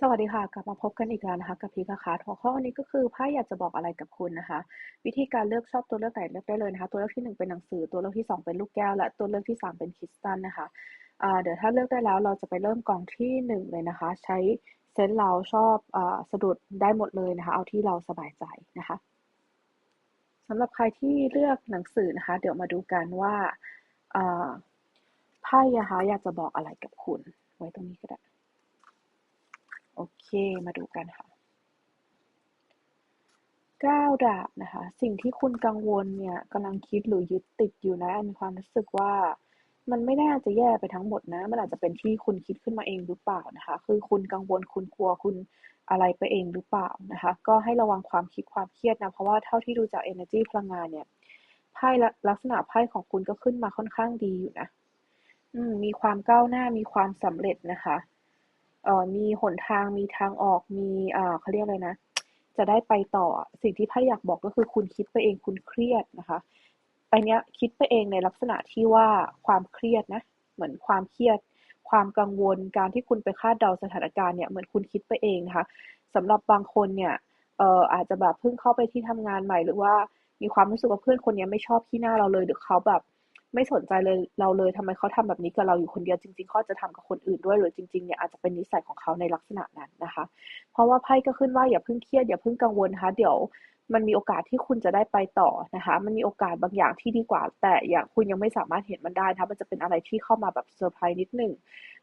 สวัสดีค่ะ กลับมาพบกันอีกแล้วนะคะ กับพีคาคาหัวข้อวันนี้ก็คือไพ่อยากจะบอกอะไรกับคุณนะคะ วิธีการเลือกชอบตัวเลือกไหนเลือกได้เลยนะคะ ตัวเลือกที่หนึ่งเป็นหนังสือ ตัวเลือกที่สองเป็นลูกแก้ว และตัวเลือกที่สามเป็นคริสตัลนะคะเดี๋ยวถ้าเลือกได้แล้วเราจะไปเริ่มกองที่หนึ่งเลยนะคะ ใช้เซนส์เราชอบอสะดุดได้หมดเลยนะคะ เอาที่เราสบายใจนะคะสำหรับใครที่เลือกหนังสือนะคะ เดี๋ยวมาดูกันว่าไพ่นะคะอยากจะบอกอะไรกับคุณ ไว้ตรงนี้ก็ได้ โอเค มาดูกันค่ะก้าวดาบนะคะ สิ่งที่คุณกังวลเนี่ยกำลังคิดหรือยึดติดอยู่นะมีความรู้สึกว่า มันไม่น่าจะแย่ไปทั้งหมดนะ มันอาจจะเป็นที่คุณคิดขึ้นมาเองหรือเปล่านะคะ คือคุณกังวลคุณกลัวคุณอะไรไปเองหรือเปล่านะคะ ก็ให้ระวังความคิดความเครียดนะ เพราะว่าเท่าที่ดูจาก energy พลังงานเนี่ยไพ่ลักษณะไพ่ของคุณก็ขึ้นมาค่อนข้างดีอยู่นะ อืม มีความก้าวหน้ามีความสำเร็จนะคะ เอ่อมีหนทางมีทางออกมีอ่าเขาเรียกอะไรนะ จะได้ไปต่อสิ่งที่ไพ่อยากบอกก็คือคุณคิดไปเองคุณเครียดนะคะอันเนี้ยคิดไปเองในลักษณะที่ว่าความเครียดนะ เหมือนความเครียด ความกังวลการที่คุณไปคาดเดาสถานการณ์เนี่ยเหมือนคุณคิดไปเองนะคะสำหรับบางคนเนี่ยเอ่ออาจจะแบบเพิ่งเข้าไปที่ทำงานใหม่ หรือว่ามีความรู้สึกว่าเพื่อนคนนี้ไม่ชอบที่หน้าเราเลยหรือเขาแบบ ไม่สนใจเลยเราเลยทำไมเขาทำแบบนี้กับเราอยู่คนเดียวจริงๆเขาจะทำกับคนอื่นด้วยหรือจริงๆเนี่ยอาจจะเป็นนิสัยของเขาในลักษณะนั้นนะคะ เพราะว่าไพ่ก็ขึ้นว่าอย่าเพิ่งเครียดอย่าเพิ่งกังวลนะคะเดี๋ยว มันมีโอกาสที่คุณจะได้ไปต่อนะคะ มันมีโอกาสบางอย่างที่ดีกว่า แต่อย่างคุณยังไม่สามารถเห็นมันได้นะมันจะเป็นอะไรที่เข้ามาแบบเซอร์ไพรส์นิดหนึ่ง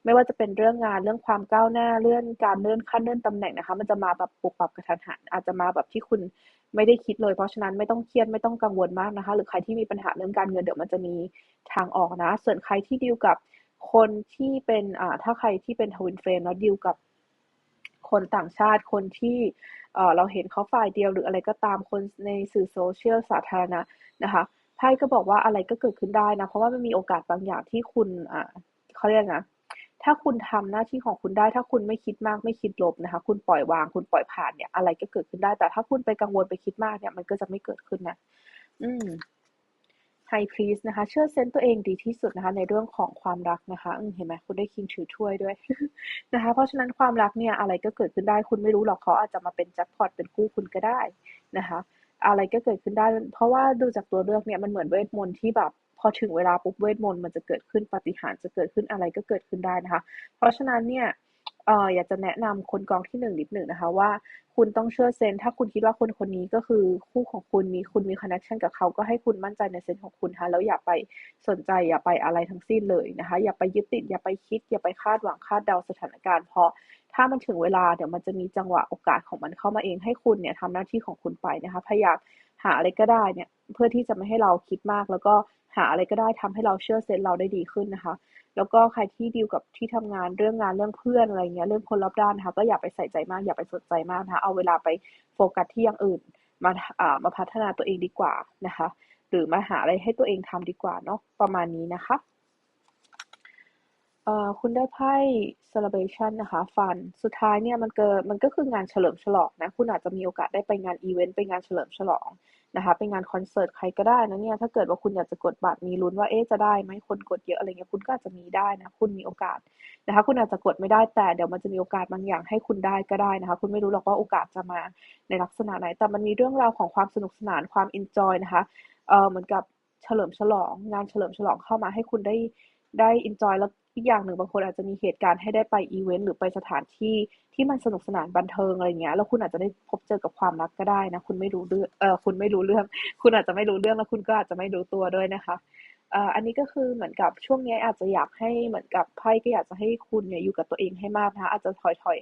ไม่ว่าจะเป็นเรื่องงานเรื่องความก้าวหน้าเรื่องการเลื่อนขั้นเลื่อนตำแหน่งนะคะ มันจะมาแบบปุบปับกระทันหัน อาจจะมาแบบที่คุณไม่ได้คิดเลย เพราะฉะนั้นไม่ต้องเครียดไม่ต้องกังวลมากนะคะ หรือใครที่มีปัญหาเรื่องการเงินเดี๋ยวมันจะมีทางออกนะ ส่วนใครที่ดีลกับคนที่เป็นอ่าถ้าใครที่เป็นทวินเฟรมแล้วดีลกับคนต่างชาติคนที่ เราเห็นเขาฝ่ายเดียวหรืออะไรก็ตามคนในสื่อโซเชียลสาธารณะนะคะไพ่ก็บอกว่าอะไรก็เกิดขึ้นได้นะ เพราะว่ามันมีโอกาสบางอย่างที่คุณอ่าเขาเรียกนะถ้าคุณทำหน้าที่ของคุณได้ ถ้าคุณไม่คิดมากไม่คิดลบนะคะ คุณปล่อยวางคุณปล่อยผ่านเนี่ย อะไรก็เกิดขึ้นได้ แต่ถ้าคุณไปกังวลไปคิดมากเนี่ย มันก็จะไม่เกิดขึ้นนะ อืม ไฮพรีสนะคะเชื่อเซนต์ตัวเองดีที่สุดนะคะในเรื่องของความรักนะคะเห็นไหมคุณได้คิงถือถ้วยด้วยนะคะเพราะฉะนั้นความรักเนี่ยอะไรก็เกิดขึ้นได้คุณไม่รู้หรอกเขาอาจจะมาเป็นแจ็คพอตเป็นคู่คุณก็ได้นะคะอะไรก็เกิดขึ้นได้ เพราะว่าดูจากตัวเลือกเนี่ยมันเหมือนเวทมนต์ที่แบบพอถึงเวลาปุ๊บเวทมนต์มันจะเกิดขึ้นปฏิหารจะเกิดขึ้นอะไรก็เกิดขึ้นได้นะคะ เพราะฉะนั้นเนี่ย เอออยากจะแนะนำคนกองที่หนึ่งนิดหนึ่งนะคะว่า คุณต้องเชื่อเซนถ้าคุณคิดว่าคนคนนี้ก็คือคู่ของคุณมีคุณมีคอนเนคชันกับเขาก็ให้คุณมั่นใจในเซนของคุณคะแล้วอย่าไปสนใจอย่าไปอะไรทั้งสิ้นเลยนะคะ อย่าไปยึดติดอย่าไปคิด อย่าไปคาดหวังคาดเดาสถานการณ์เพราะถ้ามันถึงเวลาเดี๋ยวมันจะมีจังหวะโอกาสของมันเข้ามาเองให้คุณเนี่ยทำหน้าที่ของคุณไปนะคะพยายามหาอะไรก็ได้เนี่ยเพื่อที่จะไม่ให้เราคิดมากแล้วก็หาอะไรก็ได้ทำให้เราเชื่อเซนเราได้ดีขึ้นนะคะ แล้วก็ใครที่ดีลกับที่ทำงานเรื่องงานเรื่องเพื่อนอะไรเงี้ยเรื่องคนรอบด้านนะคะก็อย่าไปใส่ใจมากอย่าไปสนใจมากนะคะเอาเวลาไปโฟกัสที่อย่างอื่น มาอ่ามาพัฒนาตัวเองดีกว่านะคะ หรือมาหาอะไรให้ตัวเองทำดีกว่าเนาะประมาณนี้นะคะ เอ่อคุณได้ไพ่ celebration นะคะฟันสุดท้ายเนี่ยมันเกิดมันก็คืองานเฉลิมฉลองนะ คุณอาจจะมีโอกาสได้ไปงานอีเวนต์ไปงานเฉลิมฉลองนะคะไปงานคอนเสิร์ตใครก็ได้นะเนี่ยถ้าเกิดว่าคุณอยากจะกดบัตรมีลุ้นว่าเอ๊จะได้ไหมคนกดเยอะอะไรเงี้ยคุณก็อาจจะมีได้นะคุณมีโอกาสนะคะคุณอาจจะกดไม่ได้แต่เดี๋ยวมันจะมีโอกาสบางอย่างให้คุณได้ก็ได้นะคะคุณไม่รู้หรอกว่าโอกาสจะมาในลักษณะไหน แต่มันมีเรื่องราวของความสนุกสนานความอินจอยนะคะเออเหมือนกับเฉลิมฉลอง งานเฉลิมฉลองเข้ามาให้คุณได้ได้อินจอยแล้ว อีกอย่างหนึ่งบางคนอาจจะมีเหตุการณ์ให้ได้ไปอีเวนต์หรือไปสถานที่ที่มันสนุกสนานบันเทิงอะไรเงี้ยแล้วคุณอาจจะได้พบเจอกับความรักก็ได้นะ คุณไม่รู้เรื่องเออคุณไม่รู้เรื่อง คุณอาจจะไม่รู้เรื่องแล้วคุณก็อาจจะไม่รู้ตัวด้วยนะคะ อันนี้ก็คือเหมือนกับช่วงนี้อาจจะอยากให้เหมือนกับไพ่ก็อยากจะให้คุณเนี่ยอยู่กับตัวเองให้มากนะคะอาจจะถอยถอย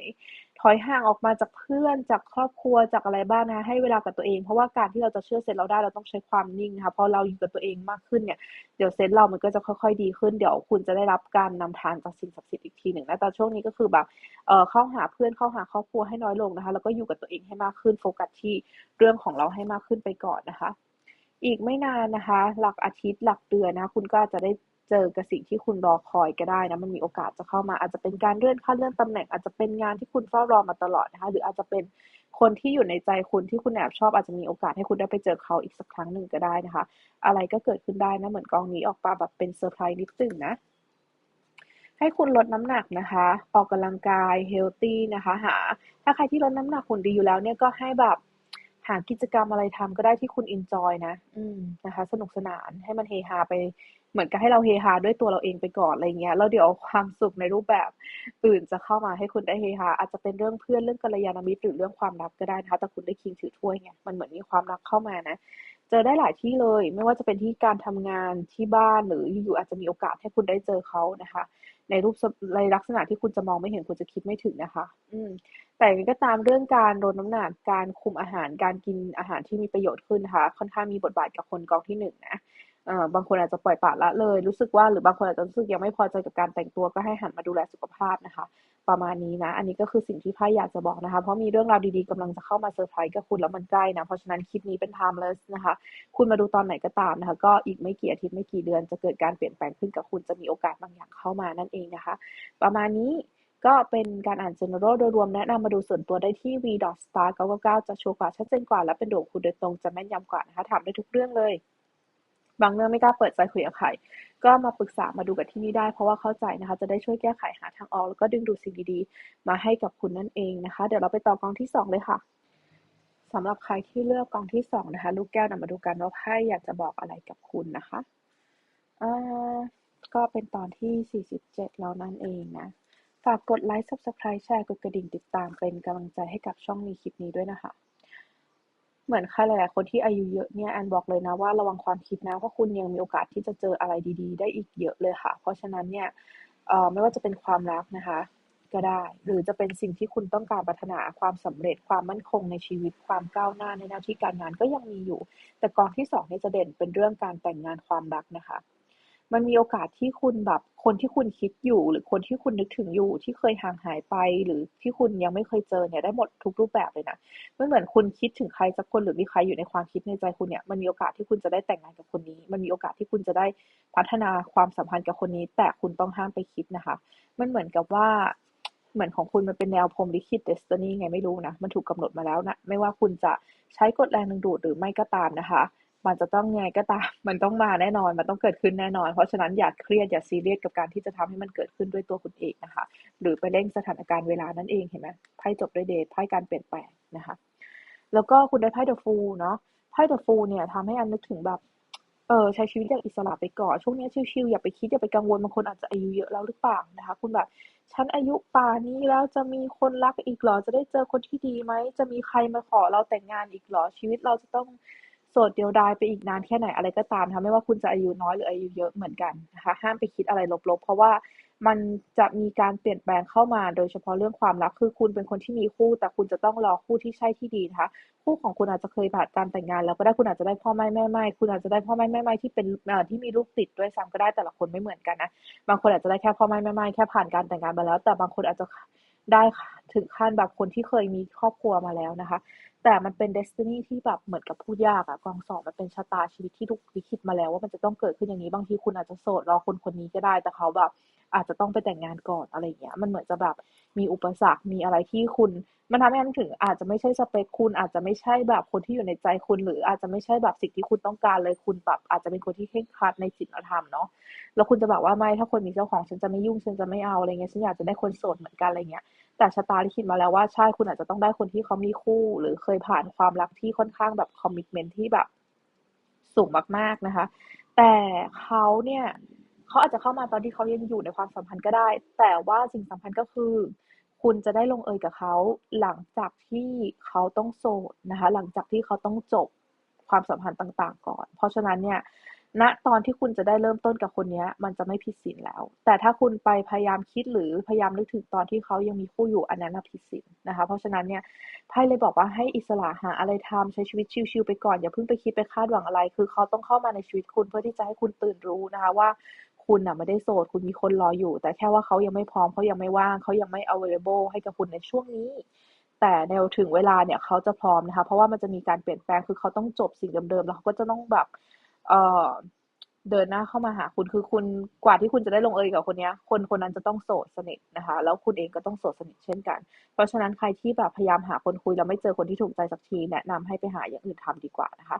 ถอยห่างออกมาจากเพื่อนจากครอบครัวจากอะไรบ้างนะคะให้เวลากับตัวเอง เพราะว่าการที่เราจะเชื่อเซนเราได้เราต้องใช้ความนิ่งนะคะพอเราอยู่กับตัวเองมากขึ้นเนี่ยเดี๋ยวเซนเรามันก็จะค่อย ๆ ดีขึ้นเดี๋ยวคุณจะได้รับการนำทางจากสิ่งศักดิ์สิทธิ์อีกทีหนึ่งนะแต่ช่วงนี้ก็คือแบบเออเข้าหาเพื่อนเข้าหาครอบครัวให้น้อยลงนะคะ แล้วก็อยู่กับตัวเองให้มากขึ้นโฟกัสที่เรื่องของเราให้มากขึ้นไปก่อนนะคะ อีกไม่นานนะคะ หลักอาทิตย์หลักเดือนนะ คุณก็จะได้เจอกับสิ่งที่คุณรอคอยก็ได้นะมันมีโอกาสจะเข้ามา อาจจะเป็นการเลื่อนขั้นเลื่อนตำแหน่งอาจจะเป็นงานที่คุณเฝ้ารอมาตลอดนะคะ หรืออาจจะเป็นคนที่อยู่ในใจคุณที่คุณแอบชอบอาจจะมีโอกาสให้คุณได้ไปเจอเขาอีกสักครั้งหนึ่งก็ได้นะคะ อะไรก็เกิดขึ้นได้นะเหมือนกองนี้ออกมาแบบเป็นเซอร์ไพรส์นิดนึงนะให้คุณลดน้ำหนักนะคะ ออกกำลังกายเฮลตี้นะคะ หา ถ้าใครที่ลดน้ำหนักหุ่นดีอยู่แล้วเนี่ยก็ให้แบบ หากิจกรรมอะไรทำก็ได้ที่คุณอินจอยนะ อืมนะคะ สนุกสนานให้มันเฮฮาไป เหมือนกับให้เราเฮฮาด้วยตัวเราเองไปก่อนอะไรเงี้ยแล้วเดี๋ยวความสุขในรูปแบบอื่นจะเข้ามาให้คุณได้เฮฮาอาจจะเป็นเรื่องเพื่อนเรื่องกัลยาณมิตรหรือเรื่องความรักก็ได้นะคะแต่คุณได้คิงถือถ้วยไงมันเหมือนมีความรักเข้ามานะเจอได้หลายที่เลย ไม่ว่าจะเป็นที่การทำงานที่บ้านหรืออยู่อาจจะมีโอกาสให้คุณได้เจอเขานะคะ ในรูปในลักษณะที่คุณจะมองไม่เห็นคุณจะคิดไม่ถึงนะคะ อืม แต่ก็ตามเรื่องการลดน้ำหนัก การคุมอาหาร การกินอาหารที่มีประโยชน์ขึ้นนะคะ ค่อนข้างมีบทบาทกับคนกองที่หนึ่งนะบางคนอาจจะปล่อยปละละเลย รู้สึกว่าหรือบางคนอาจจะรู้สึกยังไม่พอใจกับการแต่งตัวก็ให้หันมาดูแลสุขภาพนะคะ ประมาณนี้นะ อันนี้ก็คือสิ่งที่พ่ายอยากจะบอกนะคะ เพราะมีเรื่องราวดีๆกำลังจะเข้ามาเซอร์ไพรส์กับคุณแล้วมันใกล้นะ เพราะฉะนั้นคลิปนี้เป็น timeless นะคะ คุณมาดูตอนไหนก็ตามนะคะ ก็อีกไม่กี่อาทิตย์ไม่กี่เดือนจะเกิดการเปลี่ยนแปลงขึ้นกับคุณจะมีโอกาสบางอย่างเข้ามานั่นเองนะคะ ประมาณนี้ ก็เป็นการอ่าน general โดยรวมแนะนำมาดูส่วนตัวได้ที่ v star 999จะชัวร์กว่าชัดเจนกว่า และเป็นดวงคุณโดยตรงจะแม่นยำกว่านะคะถามได้ทุกเรื่องเลย บางเรื่องไม่กล้าเปิดใจคุยกับใครก็มาปรึกษามาดูกับที่นี่ได้ เพราะว่าเข้าใจนะคะ จะได้ช่วยแก้ไขหาทางออก แล้วก็ดึงดูดสิ่งดีๆ มาให้กับคุณนั่นเองนะคะ เดี๋ยวเราไปต่อกองที่ 2 เลยค่ะสำหรับใครที่เลือกกองที่ 2 นะคะ ลูกแก้วนำมาดูกันว่าไพ่อยากจะบอกอะไรกับคุณนะคะก็เป็นตอนที่ 47 แล้วนั่นเองนะ ฝากกดไลค์ Subscribe แชร์ กดกระดิ่งติดตามเป็นกำลังใจให้กับช่องมีคลิปนี้ด้วยนะคะ เหมือนใครหลายๆคนที่อายุเยอะเนี่ยแอนบอกเลยนะว่าระวังความคิดนะเพราะคุณยังมีโอกาสที่จะเจออะไรดี ๆ ได้อีกเยอะเลยค่ะ เพราะฉะนั้นเนี่ยไม่ว่าจะเป็นความรักนะคะ ก็ได้ หรือจะเป็นสิ่งที่คุณต้องการพัฒนาความสำเร็จความมั่นคงในชีวิตความก้าวหน้าในหน้าที่การงานก็ยังมีอยู่ แต่กองที่สองเนี่ยจะเด่นเป็นเรื่องการแต่งงานความรักนะคะ มันมีโอกาสที่คุณแบบคนที่คุณคิดอยู่หรือคนที่คุณนึกถึงอยู่ที่เคยห่างหายไปหรือที่คุณยังไม่เคยเจอเนี่ยได้หมดทุกรูปแบบเลยนะไม่เหมือนคุณคิดถึงใครสักคนหรือมีใครอยู่ในความคิดในใจคุณเนี่ยมันมีโอกาสที่คุณจะได้แต่งงานกับคนนี้ มันมีโอกาสที่คุณจะได้พัฒนาความสัมพันธ์กับคนนี้ แต่คุณต้องห้ามไปคิดนะคะ มันเหมือนกับว่าเหมือนของคุณมันเป็นแนวพรมลิขิตเดสตินีไงไม่รู้นะมันถูกกาหนดมาแล้วนะไม่ว่าคุณจะใช้กฎแรงดึงดูดหรือไม่ก็ตามนะคะ มันจะต้องไงก็ตาม มันต้องมาแน่นอน มันต้องเกิดขึ้นแน่นอน เพราะฉะนั้นอย่าเครียดอย่าซีเรียสกับการที่จะทำให้มันเกิดขึ้นด้วยตัวคุณเองนะคะ หรือไปเร่งสถานการณ์เวลานั่นเองเห็นไหมไพ่จบด้วยเดทไพ่การเปลี่ยนแปลงนะคะ แล้วก็คุณได้ไพ่เดอะฟูเนาะไพ่เดอะฟูเนี่ยทำให้อันนึกถึงแบบเออใช้ชีวิตอย่างอิสระไปก่อนช่วงนี้ชิวๆอย่าไปคิดอย่าไปกังวลบางคนอาจจะอายุเยอะแล้วหรือเปล่านะคะ คุณแบบฉันอายุป่านี้แล้วจะมีคนรักอีกหรอจะได้เจอคนที่ดีไหมจะมีใครมาขอเราแต่งงานอีกหรอชีวิตเราจะต้อง โสดเดียวดายไปอีกนานแค่ไหนอะไรก็ตามนะคะไม่ว่าคุณจะอายุน้อยหรืออายุเยอะเหมือนกันนะคะห้ามไปคิดอะไรลบๆ เพราะว่ามันจะมีการเปลี่ยนแปลงเข้ามาโดยเฉพาะเรื่องความรักคือคุณเป็นคนที่มีคู่ แต่คุณจะต้องรอคู่ที่ใช่ที่ดีนะคะคู่ของคุณอาจจะเคยผ่านการแต่งงานแล้วก็ได้คุณอาจจะได้พ่อแม่แม่ไม่คุณอาจจะได้พ่อแม่แม่ไม่ที่เป็นที่มีลูกติดด้วยซ้ำก็ได้แต่ละคนไม่เหมือนกันนะบางคนอาจจะได้แค่พ่อแม่แม่ไม่แค่ผ่านการแต่งงานมาแล้ว แต่บางคนอาจจะได้ถึงขั้นแบบคนที่เคยมีครอบครัวมาแล้วนะคะ แต่มันเป็นเดสตินีที่แบบเหมือนกับพูดยากอะกองสองมันเป็นชะตาชีวิตที่ทุกลิขิตมาแล้ว ว่ามันจะต้องเกิดขึ้นอย่างนี้บางทีคุณอาจจะโสดรอคนคนนี้ก็ได้ แต่เขาแบบ อาจจะต้องไปแต่งงานก่อนอะไรเงี้ย มันเหมือนจะแบบมีอุปสรรค มีอะไรที่คุณ มันทำให้นึกถึง อาจจะไม่ใช่สเปคคุณ อาจจะไม่ใช่แบบคนที่อยู่ในใจคุณ หรืออาจจะไม่ใช่แบบสิ่งที่คุณต้องการเลย คุณแบบอาจจะเป็นคนที่เคร่งครัดในศีลธรรมเนาะ แล้วคุณจะบอกว่าไม่ถ้าคนมีเจ้าของฉันจะไม่ยุ่ง ฉันจะไม่เอาอะไรเงี้ย ฉันอยากจะได้คนโสดเหมือนกันอะไรเงี้ย แต่ชะตาลิขิตมาแล้วว่าใช่ คุณอาจจะต้องได้คนที่เขามีคู่ หรือเคยผ่านความรักที่ค่อนข้างแบบคอมมิชเมนที่แบบสูงมากๆนะคะ แต่เขาเนี่ย เขาอาจจะเข้ามาตอนที่เขายังอยู่ในความสัมพันธ์ก็ได้ แต่ว่าสิ่งสำคัญก็คือ คุณจะได้ลงเอยกับเขาหลังจากที่เขาต้องโสดนะคะ หลังจากที่เขาต้องจบความสัมพันธ์ต่าง ๆ ก่อน เพราะฉะนั้นเนี่ยณตอนที่คุณจะได้เริ่มต้นกับคนนี้มันจะไม่ผิดศีลแล้ว แต่ถ้าคุณไปพยายามคิดหรือพยายามนึกถึงตอนที่เขายังมีคู่อยู่อันนั้นผิดศีลนะคะ เพราะฉะนั้นเนี่ยไพ่เลยบอกว่าให้อิสระหาอะไรทำใช้ชีวิตชิวๆไปก่อนอย่าเพิ่งไปคิดไปคาดหวังอะไร คือเขาต้องเข้ามาในชีวิตคุณเพื่อที่จะให้คุณตื่นรู้นะคะว่า คุณอะไม่ได้โสด คุณมีคนรออยู่ แต่แค่ว่าเขายังไม่พร้อมเขายังไม่ว่างเขายังไม่ available ให้กับคุณในช่วงนี้ แต่ในถึงเวลาเนี่ยเขาจะพร้อมนะคะ เพราะว่ามันจะมีการเปลี่ยนแปลงคือเขาต้องจบสิ่งเดิมๆแล้วเขาก็จะต้องแบบ เอ่อเดินหน้าเข้ามาหาคุณคือคุณกว่าที่คุณจะได้ลงเอยกับคนนี้คนคนนั้นจะต้องโสดสนิทนะคะ แล้วคุณเองก็ต้องโสดสนิทเช่นกัน เพราะฉะนั้นใครที่แบบพยายามหาคนคุยแล้วไม่เจอคนที่ถูกใจสักทีแนะนำให้ไปหาอย่างอื่นทำดีกว่านะคะ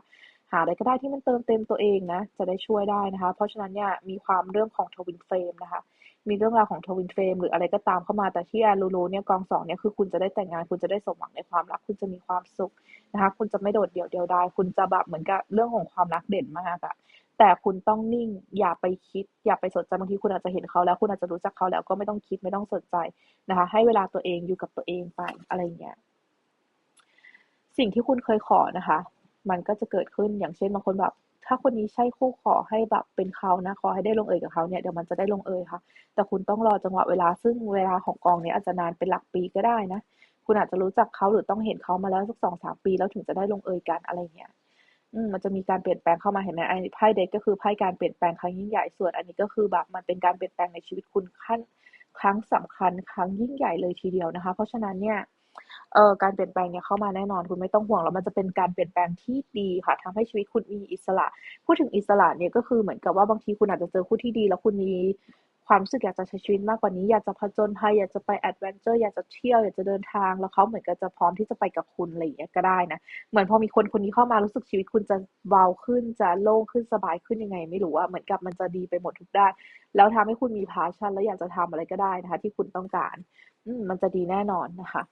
หาอะไรก็ได้ที่มันเติมเต็มตัวเองนะจะได้ช่วยได้นะคะ เพราะฉะนั้นเนี่ยมีความเรื่องของทวินเฟรมนะคะ มีเรื่องราวของทวินเฟรมหรืออะไรก็ตามเข้ามาแต่ที่แอนรู้เนี่ยกองสองเนี่ยคือคุณจะได้แต่งงานคุณจะได้สมหวังในความรักคุณจะมีความสุขนะคะ คุณจะไม่โดดเดี่ยวเดียวดายคุณจะแบบเหมือนกับเรื่องของความรักเด่นมากอะแต่คุณต้องนิ่งอย่าไปคิด อย่าไปสนใจบางทีคุณอาจจะเห็นเขาแล้ว คุณอาจจะรู้จักเขาแล้วก็ไม่ต้องคิดไม่ต้องสนใจนะคะ ให้เวลาตัวเองอยู่กับตัวเองไปอะไรเงี้ยสิ่งที่คุณเคยขอนะคะ มันก็จะเกิดขึ้นอย่างเช่นบางคนแบบ ถ้าคนนี้ใช่คู่ขอให้แบบเป็นเขานะขอให้ได้ลงเอยกับเขาเนี่ยเดี๋ยวมันจะได้ลงเอยค่ะ แต่คุณต้องรอจังหวะเวลาซึ่งเวลาของกองเนี้อาจจะนานเป็นหลักปีก็ได้นะ คุณอาจจะรู้จักเขาหรือต้องเห็นเขามาแล้วสักสองสามปีแล้วถึงจะได้ลงเอยกันอะไรเงี้ยอืมมันจะมีการเปลี่ยนแปลงเข้ามาเห็นไหมไอ้ไพ่เด็กก็คือไพ่การเปลี่ยนแปลงครั้งยิ่งใหญ่ส่วนอันนี้ก็คือแบบมันเป็นการเปลี่ยนแปลงในชีวิตคุณขั้นครั้งสำคัญครั้งยิ่งใหญ่เลยทีเดียวนะคะ เพราะฉะนั้นเนี่ย เอ่อการเปลี่ยนแปลงเนี่ยเข้ามาแน่นอนคุณไม่ต้องห่วงแล้วมันจะเป็นการเปลี่ยนแปลงที่ดีค่ะทำให้ชีวิตคุณมีอิสระ พูดถึงอิสระเนี่ยก็คือเหมือนกับว่าบางทีคุณอาจจะเจอคู่ที่ดี แล้วคุณมีความรู้สึกอยากจะใช้ชีวิตมากกว่านี้อยากจะผจญภัยอยากจะไปแอดเวนเจอร์อยากจะเที่ยวอยากจะเดินทางแล้วเขาเหมือนกับจะพร้อมที่จะไปกับคุณอะไรอย่างเงี้ยก็ได้นะเหมือนพอมีคนคนนี้เข้ามารู้สึกชีวิตคุณจะเบาขึ้นจะโล่งขึ้นสบายขึ้นยังไง ไม่รู้ว่าเหมือนกับมันจะดีไปหมดทุกด้านแล้วทำให้คุณมีพาชั่นแล้วอยากจะทำอะไรก็ได้นะคะที่คุณต้องการ อืมันจะดีแน่นอนนะคะ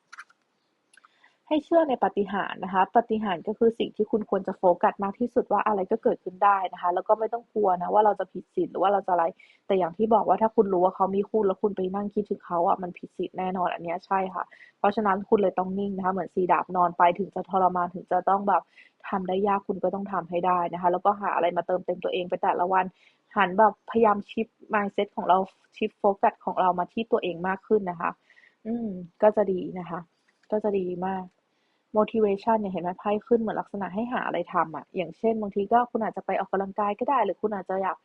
ให้เชื่อในปฏิหารนะคะปฏิหารก็คือสิ่งที่คุณควรจะโฟกัสมากที่สุดว่าอะไรก็เกิดขึ้นได้นะคะ แล้วก็ไม่ต้องกลัวนะว่าเราจะผิดศีลหรือว่าเราจะอะไร แต่อย่างที่บอกว่าถ้าคุณรู้ว่าเขามีคู่แล้วคุณไปนั่งคิดถึงเขาอะมันผิดศีลแน่นอนอันนี้ใช่ค่ะ เพราะฉะนั้นคุณเลยต้องนิ่งนะคะเหมือนสีดาบนอนไปถึงจะทรมานถึงจะต้องแบบทำได้ยากคุณก็ต้องทำให้ได้นะคะ แล้วก็หาอะไรมาเติมเต็มตัวเองไปแต่ละวันหันแบบพยายามชิป mindset ของเราชิปโฟกัสของเรามาที่ตัวเองมากขึ้นนะคะ อืม ก็จะดีนะคะ ก็จะดีมาก motivation เนี่ยเห็นไหมไพ่ขึ้นเหมือนลักษณะให้หาอะไรทำอะอย่างเช่นบางทีก็คุณอาจจะไปออกกำลังกายก็ได้ หรือคุณอาจจะอยาก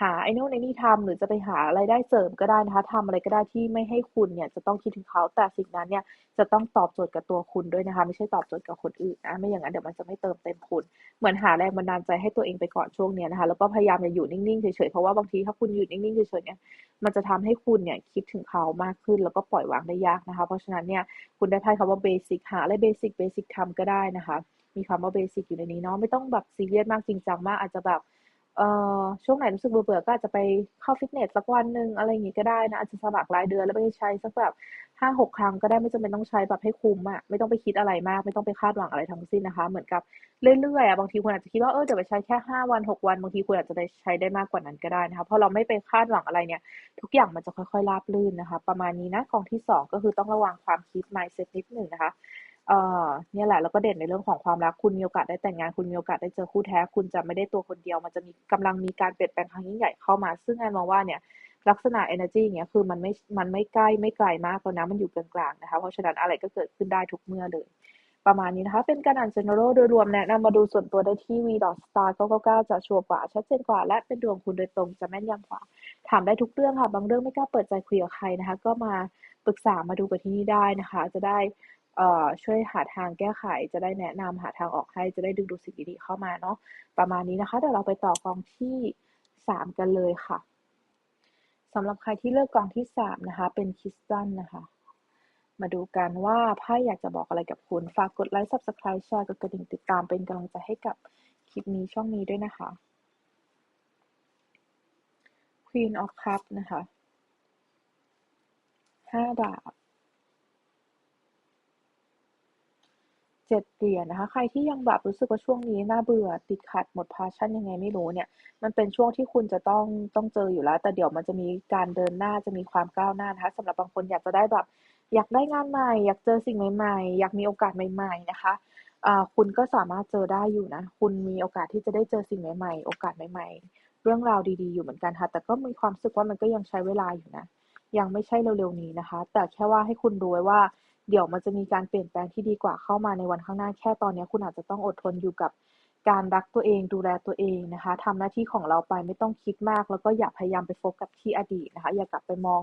หาไอ้นู่นไอ้นี่ทำหรือจะไปหาอะไรได้เสริมก็ได้นะคะทำอะไรก็ได้ที่ไม่ให้คุณเนี่ยจะต้องคิดถึงเขาแต่สิ่งนั้นเนี่ยจะต้องตอบโจทย์กับตัวคุณด้วยนะคะ ไม่ใช่ตอบโจทย์กับคนอื่นนะไม่อย่างนั้นเดี๋ยวมันจะไม่เติมเต็มคุณ เหมือนหาแรงบันดาลใจให้ตัวเองไปก่อนช่วงเนี้นะคะแล้วก็พยายามอย่าอยู่นิ่งๆเฉยๆเพราะว่าบางทีถ้าคุณอยู่นิ่งๆเฉยๆเนี่ยมันจะทำให้คุณเนี่ยคิดถึงเขามากขึ้น แล้วก็ปล่อยวางได้ยากนะคะ เพราะฉะนั้นเนี่ยคุณได้ไพ่คำว่าเบสิกหาอะไรเบสิกเบสิกทำก็ได้นะคะ มีคำว่าเบสิกอยู่ในนี้เนาะไม่ต้องแบบซีเรียสมากจริงจังมากอาจจะแบบ เอ่อช่วงไหนรู้สึกเบื่อๆก็อาจจะไปเข้าฟิตเนสสักวันหนึ่งอะไรอย่างงี้ก็ได้นะ อาจจะสมัครรายเดือนแล้วไปใช้สักแบบห้าหกครั้งก็ได้ไม่จำเป็นต้องใช้แบบให้คุ้มอะไม่ต้องไปคิดอะไรมาก ไม่ต้องไปคาดหวังอะไรทั้งสิ้นนะคะ เหมือนกับเรื่อยๆอะบางทีคุณอาจจะคิดว่าเออเดี๋ยวไปใช้แค่ห้าวันหกวันบางทีคุณอาจจะได้ใช้ได้มากกว่านั้นก็ได้นะคะเพราะเราไม่ไปคาดหวังอะไรเนี่ย ทุกอย่างมันจะค่อยๆราบรื่นนะคะ ประมาณนี้นะกองที่สองก็คือต้องระวังความคิด mindset นิดหนึ่งนะคะ เอ่อเนี่ยแหละแล้วก็เด่นในเรื่องของความรักคุณมีโอกาสได้แต่งงาน คุณมีโอกาสได้เจอคู่แท้ คุณจะไม่ได้ตัวคนเดียว มันจะมีกำลังมีการเปลี่ยนแปลงครั้งยิ่งใหญ่เข้ามา ซึ่งแอนมองว่าเนี่ยลักษณะ energy อย่างเงี้ยคือมันไม่มันไม่ใกล้ไม่ไกลมากแล้วนะมันอยู่กลางๆนะคะเพราะฉะนั้นอะไรก็เกิดขึ้นได้ทุกเมื่อเลย ประมาณนี้นะคะเป็นการอ่าน general โดยรวมแนะนำมาดูส่วนตัวได้ที่ v star 999จะชัวร์กว่าชัดเจนกว่า และเป็นดวงคุณโดยตรงจะแม่นยำกว่า ถามได้ทุกเรื่องค่ะ บางเรื่องไม่กล้าเปิดใจคุยกับใครนะคะ ก็มาปรึกษามาดูกันที่นี่ได้นะคะ จะได้ ช่วยหาทางแก้ไข จะได้แนะนำหาทางออกให้จะได้ดึงดูดสิ่งดีๆเข้ามาเนาะประมาณนี้นะคะเดี๋ยวเราไปต่อกองที่สามกันเลยค่ะสำหรับใครที่เลือกกองที่สามนะคะ เป็นคริสตันนะคะมาดูกันว่าไพ่อยากจะบอกอะไรกับคุณ ฝากกดไลค์ subscribe แชร์กดกระดิ่งติดตามเป็นกำลังใจให้กับคลิปนี้ช่องนี้ด้วยนะคะ Queen of Cups นะคะ ห้าดาบ เจ็ดเหรียญนะคะ ใครที่ยังแบบรู้สึกว่าช่วงนี้น่าเบื่อติดขัดหมดพาชั่นยังไงไม่รู้เนี่ย มันเป็นช่วงที่คุณจะต้องต้องเจออยู่แล้ว แต่เดี๋ยวมันจะมีการเดินหน้าจะมีความก้าวหน้านะคะสำหรับบางคนอยากจะได้แบบ อยากได้งานใหม่ อยากเจอสิ่งใหม่ ๆ อยากมีโอกาสใหม่ ๆ นะคะคุณก็สามารถเจอได้อยู่นะ คุณมีโอกาสที่จะได้เจอสิ่งใหม่ๆ โอกาสใหม่ ๆ เรื่องราวดีๆ อยู่เหมือนกันค่ะ แต่ก็มีความรู้สึกว่ามันก็ยังใช้เวลาอยู่นะ ยังไม่ใช่เร็วๆนี้นะคะ แต่แค่ว่าให้คุณรู้ไว้ว่า เดี๋ยวมันจะมีการเปลี่ยนแปลงที่ดีกว่าเข้ามาในวันข้างหน้าแค่ตอนนี้คุณอาจจะต้องอดทนอยู่กับการรักตัวเองดูแลตัวเองนะคะทำหน้าที่ของเราไปไม่ต้องคิดมาก แล้วก็อย่าพยายามไปโฟกัสที่อดีตนะคะ อย่ากลับไปมอง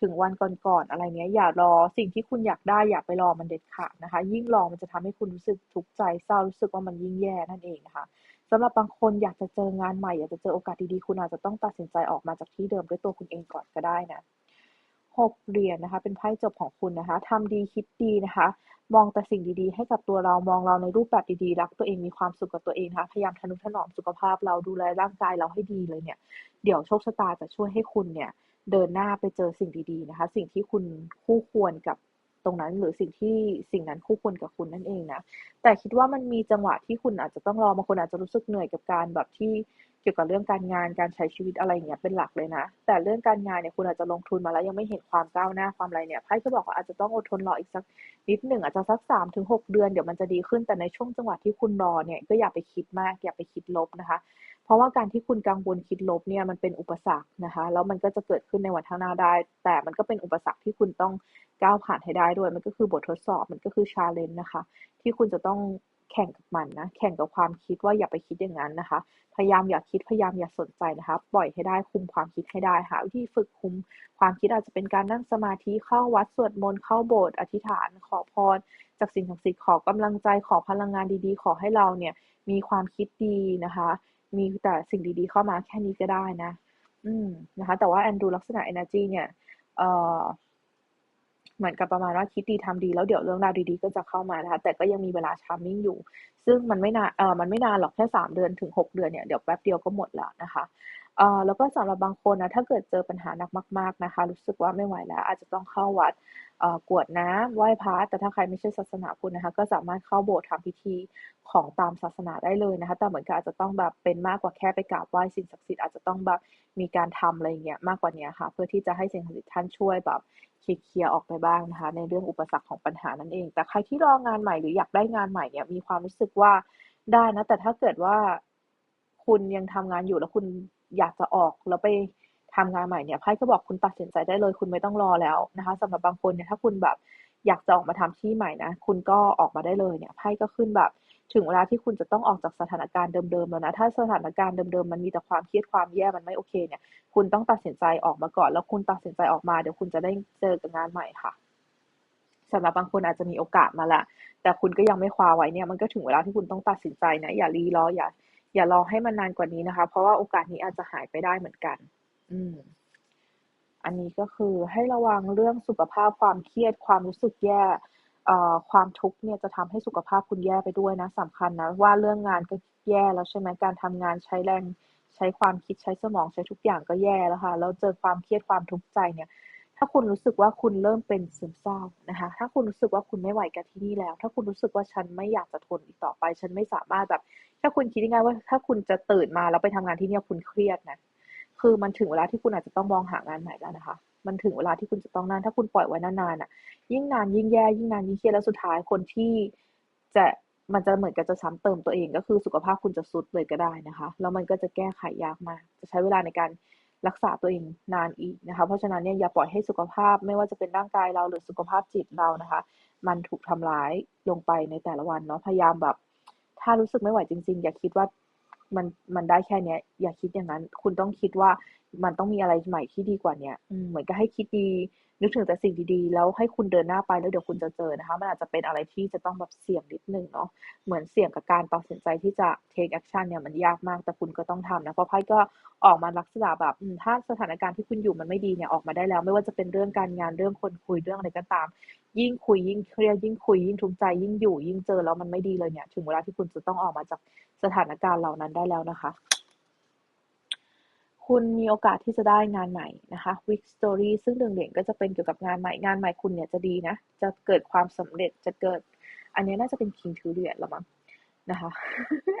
ถึงวันก่อนๆอะไรเนี้ย อย่ารอสิ่งที่คุณอยากได้อย่าไปรอมันเด็ดขาดนะคะ ยิ่งรอมันจะทำให้คุณรู้สึกทุกข์ใจเศร้ารู้สึกว่ามันยิ่งแย่นั่นเองนะคะสำหรับบางคนอยากจะเจองานใหม่ อยากจะเจอโอกาสดีๆ คุณอาจจะต้องตัดสินใจออกมาจากที่เดิมด้วยตัวคุณเองก่อนก็ได้นะ หกเหรียญนะคะ เป็นไพ่จบของคุณนะคะทำดีคิดดีนะคะ มองแต่สิ่งดีๆ ให้กับตัวเรามองเราในรูปแบบดีๆ รักตัวเองมีความสุขกับตัวเองนะคะพยายามทนุถนอมสุขภาพเราดูแลร่างกายเราให้ดีเลยเนี่ย เดี๋ยวโชคชะตาจะช่วยให้คุณเนี่ยเดินหน้าไปเจอสิ่งดีๆนะคะ สิ่งที่คุณคู่ควรกับตรงนั้นหรือสิ่งที่สิ่งนั้นคู่ควรกับคุณนั่นเองนะแต่คิดว่ามันมีจังหวะที่คุณอาจจะต้องรอบางคนอาจจะรู้สึกเหนื่อยกับการแบบที่ เกี่ยวกับเรื่องการงานการใช้ชีวิตอะไรอย่างเงี้ยเป็นหลักเลยนะ แต่เรื่องการงานเนี่ยคุณอาจจะลงทุนมาแล้วยังไม่เห็นความก้าวหน้าความอะไรเนี่ยไพ่ก็บอกว่าอาจจะต้องอดทนรออีกสักนิดหนึ่งอาจจะสักสามถึงหกเดือนเดี๋ยวมันจะดีขึ้นแต่ในช่วงจังหวะที่คุณรอเนี่ยก็อย่าไปคิดมากอย่าไปคิดลบนะคะ เพราะว่าการที่คุณกังวลคิดลบเนี่ยมันเป็นอุปสรรคนะคะแล้วมันก็จะเกิดขึ้นในวันข้างหน้าได้ แต่มันก็เป็นอุปสรรคที่คุณต้องก้าวผ่านให้ได้ด้วย มันก็คือบททดสอบมันก็คือชาเลนจ์นะคะ ที่คุณจะต้อง แข่งกับมันนะ แข่งกับความคิดว่าอย่าไปคิดอย่างนั้นนะคะ พยายามอย่าคิด พยายามอย่าสนใจนะคะ ปล่อยให้ได้ คุมความคิดให้ได้หาวิธีฝึกคุมความคิดอาจจะเป็นการนั่งสมาธิ เข้าวัด สวดมนต์ เข้าโบสถ์ อธิษฐาน ขอพร จากสิ่งศักดิ์สิทธิ์ ขอกำลังใจ ขอพลังงานดีๆ ขอให้เราเนี่ย มีความคิดดีนะคะ มีแต่สิ่งดีๆ เข้ามาแค่นี้ก็ได้นะ อืม นะคะ แต่ว่าแอนดูลักษณะ energy เนี่ย เอ่อ เหมือนกับประมาณว่าคิดดีทำดีแล้วเดี๋ยวเรื่องราวดีๆก็จะเข้ามานะคะแต่ก็ยังมีเวลาชาร์มมิ่งอยู่ ซึ่งมันไม่นานเอ่อมันไม่นานหรอกแค่สามเดือนถึงหกเดือนเนี่ยเดี๋ยวแป๊บเดียวก็หมดแล้วนะคะ เอ่อแล้วก็สำหรับบางคนนะถ้าเกิดเจอปัญหาหนักมากๆนะคะ รู้สึกว่าไม่ไหวแล้ว อาจจะต้องเข้าวัดเอ่อกวดน้ำไหว้พระแต่ถ้าใครไม่ใช่ศาสนาพุทธนะคะ ก็สามารถเข้าโบสถ์ทำพิธีของตามศาสนาได้เลยนะคะ แต่เหมือนกับอาจจะต้องแบบเป็นมากกว่าแค่ไปกราบไหว้สิ่งศักดิ์สิทธิ์อาจจะต้องแบบมีการทำอะไรเงี้ยมากกว่านี้ค่ะ เพื่อที่จะให้สิ่งศักดิ์สิทธิ์ท่านช่วยแบบเคลียร์ออกไปบ้างนะคะ ในเรื่องอุปสรรคของปัญหานั่นเอง แต่ใครที่รองานใหม่หรืออยากได้งานใหม่เนี่ยมีความรู้สึกว่าได้นะแต่ถ้าเกิดว่าคุณยังทำงานอยู่แล้วคุณ อยากจะออกแล้วไปทำงานใหม่เนี่ยไพ่ก็บอกคุณตัดสินใจได้เลย คุณไม่ต้องรอแล้วนะคะสำหรับบางคนเนี่ยถ้าคุณแบบอยากจะออกมาทำที่ใหม่นะ คุณก็ออกมาได้เลยเนี่ยไพ่ก็ขึ้นแบบ ถึงเวลาที่คุณจะต้องออกจากสถานการณ์เดิมๆแล้วนะ ถ้าสถานการณ์เดิมๆมันมีแต่ความเครียดความแย่มันไม่โอเคเนี่ย คุณต้องตัดสินใจออกมาก่อน แล้วคุณตัดสินใจออกมาเดี๋ยวคุณจะได้เจอกับงานใหม่ค่ะสำหรับบางคนอาจจะมีโอกาสมาละแต่คุณก็ยังไม่คว้าไว้เนี่ยมันก็ถึงเวลาที่คุณต้องตัดสินใจนะอย่ารีรออย่า อย่ารอให้มันนานกว่านี้นะคะ เพราะว่าโอกาสนี้อาจจะหายไปได้เหมือนกัน อืม อันนี้ก็คือให้ระวังเรื่องสุขภาพความเครียดความรู้สึกแย่ความทุกข์เนี่ยจะทำให้สุขภาพคุณแย่ไปด้วยนะสำคัญนะว่าเรื่องงานก็แย่แล้วใช่ไหมการทำงานใช้แรงใช้ความคิดใช้สมองใช้ทุกอย่างก็แย่แล้วค่ะแล้วเจอความเครียดความทุกข์ใจเนี่ย ถ้าคุณรู้สึกว่าคุณเริ่มเป็นซึมเศร้านะคะ ถ้าคุณรู้สึกว่าคุณไม่ไหวกับที่นี่แล้ว ถ้าคุณรู้สึกว่าฉันไม่อยากจะทนอีกต่อไป ฉันไม่สามารถแบบ ถ้าคุณคิดยังไงว่าถ้าคุณจะตื่นมาแล้วไปทำงานที่นี่คุณเครียดนะคือมันถึงเวลาที่คุณอาจจะต้องมองหางานใหม่แล้วนะคะ มันถึงเวลาที่คุณจะต้องนั่นถ้าคุณปล่อยไว้นานๆอะ ยิ่งนานยิ่งแย่ยิ่งนานยิ่งเครียดแล้วสุดท้ายคนที่จะมันจะเหมือนกับจะซ้ำเติมตัวเอง ก็คือสุขภาพคุณจะสุดเลยก็ได้นะคะ แล้วมันก็จะแก้ไขยากมาก จะใช้เวลาในการรักษาตัวเองนานอีกนะคะ เพราะฉะนั้นเนี่ยอย่าปล่อยให้สุขภาพไม่ว่าจะเป็นร่างกายเราหรือสุขภาพจิตเรานะคะ มันถูกทำร้ายลงไปในแต่ละวันเนาะพยายามแบบ ถ้ารู้สึกไม่ไหวจริง ๆ อย่าคิดว่ามันมันได้แค่เนี้ย อย่าคิดอย่างนั้น คุณต้องคิดว่า มันต้องมีอะไรใหม่ที่ดีกว่าเนี้ยเหมือนกับให้คิดดี นึกถึงแต่สิ่งดีๆ แล้วให้คุณเดินหน้าไปแล้วเดี๋ยวคุณจะเจอนะคะ มันอาจจะเป็นอะไรที่จะต้องแบบเสี่ยงนิดนึงเนาะ เหมือนเสี่ยงกับการตัดสินใจที่จะ take action เนี่ยมันยากมาก แต่คุณก็ต้องทำนะ เพราะไพ่ก็ออกมาลักษณะแบบถ้าสถานการณ์ที่คุณอยู่มันไม่ดีเนี่ยออกมาได้แล้ว ไม่ว่าจะเป็นเรื่องการงาน เรื่องคนคุย เรื่องอะไรก็ตาม ยิ่งคุยยิ่งเครียดยิ่งคุยยิ่งทุกข์ใจ ยิ่งอยู่ ยิ่งเจอแล้วมันไม่ดีเลยเนี่ย ถึงเวลาที่คุณจะต้องออกมาจากสถานการณ์เหล่านั้นได้แล้วนะคะ คุณมีโอกาสที่จะได้งานใหม่นะคะ Week Story ซึ่งเด่นๆก็จะเป็นเกี่ยวกับงานใหม่ งานใหม่คุณเนี่ยจะดีนะ จะเกิดความสำเร็จ จะเกิด อันนี้น่าจะเป็น King t u r i ละมั้งนะคะ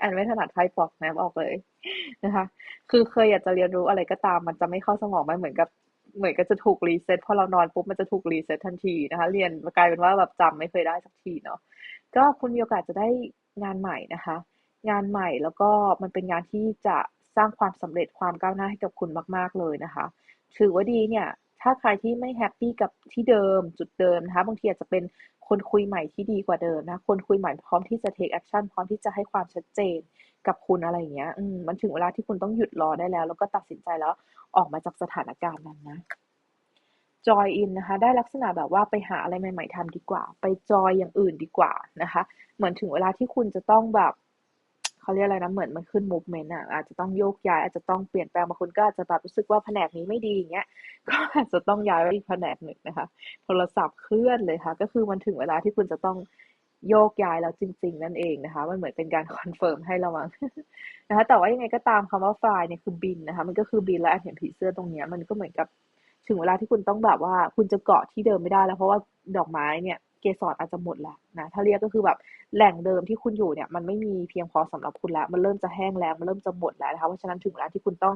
อันไม่ถนัดไพ่ปอกนะบอกเลยนะคะ คือเคยอยากจะเรียนรู้อะไรก็ตาม มันจะไม่เข้าสมองมันเหมือนกับ เหมือนก็จะถูกรีเซ็ตพอเรานอนปุ๊บมันจะถูกรีเซ็ตทันทีนะคะ เรียนกลายเป็นว่าแบบจำไม่เคยได้สักทีเนาะ ก็คุณมีโอกาสจะได้งานใหม่นะคะ งานใหม่แล้วก็มันเป็นงานที่จะ สร้างความสำเร็จความก้าวหน้าให้กับคุณมาก ๆ เลยนะคะ ถือว่าดีเนี่ย ถ้าใครที่ไม่แฮปปี้กับที่เดิมจุดเดิมนะคะ บางทีอาจจะเป็นคนคุยใหม่ที่ดีกว่าเดิมนะ คนคุยใหม่พร้อมที่จะ take action พร้อมที่จะให้ความชัดเจนกับคุณอะไรอย่างเงี้ย อืมมันถึงเวลาที่คุณต้องหยุดรอได้แล้ว แล้วก็ตัดสินใจแล้วออกมาจากสถานการณ์นั้นนะจอยอินนะคะ ได้ลักษณะแบบว่าไปหาอะไรใหม่ ๆทำดีกว่า ไปจอยอย่างอื่นดีกว่านะคะ เหมือนถึงเวลาที่คุณจะต้องแบบ เขาเรียกอะไรนะ เหมือนมันขึ้น movement อะอาจจะต้องโยกย้ายอาจจะต้องเปลี่ยนแปลงบางคนก็อาจจะแบบรู้สึกว่าแผนกนี้ไม่ดีอย่างเงี้ยก็อาจจะต้องย้ายไปอีกแผนกหนึ่งนะคะ โทรศัพท์เคลื่อนเลยค่ะ ก็คือมันถึงเวลาที่คุณจะต้องโยกย้ายแล้วจริง ๆ นั่นเองนะคะ มันเหมือนเป็นการคอนเฟิร์มให้ระวังนะคะแต่ว่ายังไงก็ตามคำว่า fly เนี่ยคือบินนะคะ มันก็คือบินและอันเห็นผีเสื้อตรงเนี้ยมันก็เหมือนกับถึงเวลาที่คุณต้องแบบว่า คุณจะเกาะที่เดิมไม่ได้แล้วเพราะว่าดอกไม้เนี่ยเกสรอาจจะหมดแล้วนะถ้าเรียกก็คือแบบ แหล่งเดิมที่คุณอยู่เนี่ยมันไม่มีเพียงพอสำหรับคุณแล้ว มันเริ่มจะแห้งแล้วมันเริ่มจะหมดแล้วนะคะเพราะฉะนั้นถึงเวลาที่คุณต้อง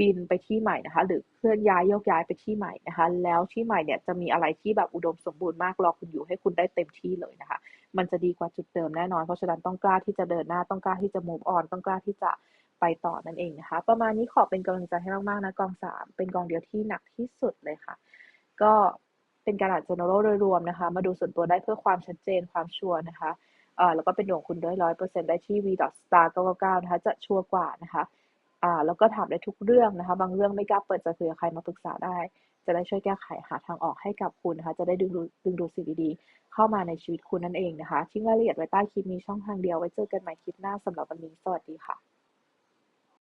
บินไปที่ใหม่นะคะ หรือเคลื่อนย้ายโยกย้ายไปที่ใหม่นะคะ แล้วที่ใหม่เนี่ยจะมีอะไรที่แบบอุดมสมบูรณ์มากรอคุณอยู่ให้คุณได้เต็มที่เลยนะคะ มันจะดีกว่าจุดเดิมแน่นอน เพราะฉะนั้นต้องกล้าที่จะเดินหน้าต้องกล้าที่จะ move on ต้องกล้าที่จะไปต่อนั่นเองนะคะ ประมาณนี้ขอเป็นกำลังใจให้มากๆนะกองสามเป็นกองเดียวที่หนักที่สุดเลยค่ะ ก็เป็นการอ่าน general โดยรวมนะคะ มาดูส่วนตัวได้เพื่อความชัดเจนความชัวร์นะคะ แล้วก็เป็นดวงคุณด้วยร้อยเปอร์เซ็นต์ได้ที่ v star 999นะคะจะชัวร์กว่านะคะอ่าแล้วก็ถามได้ทุกเรื่องนะคะ บางเรื่องไม่กล้าเปิดใจคุยกับใครมาปรึกษาได้ จะได้ช่วยแก้ไขหาทางออกให้กับคุณนะคะ จะได้ดึงดูดึงดูสิ่งดีๆ เข้ามาในชีวิตคุณนั่นเองนะคะทิ้งรายละเอียดไว้ใต้คลิปนี้ช่องทางเดียวไว้เจอกันใหม่คลิปหน้าสำหรับวันนี้สวัสดีค่ะ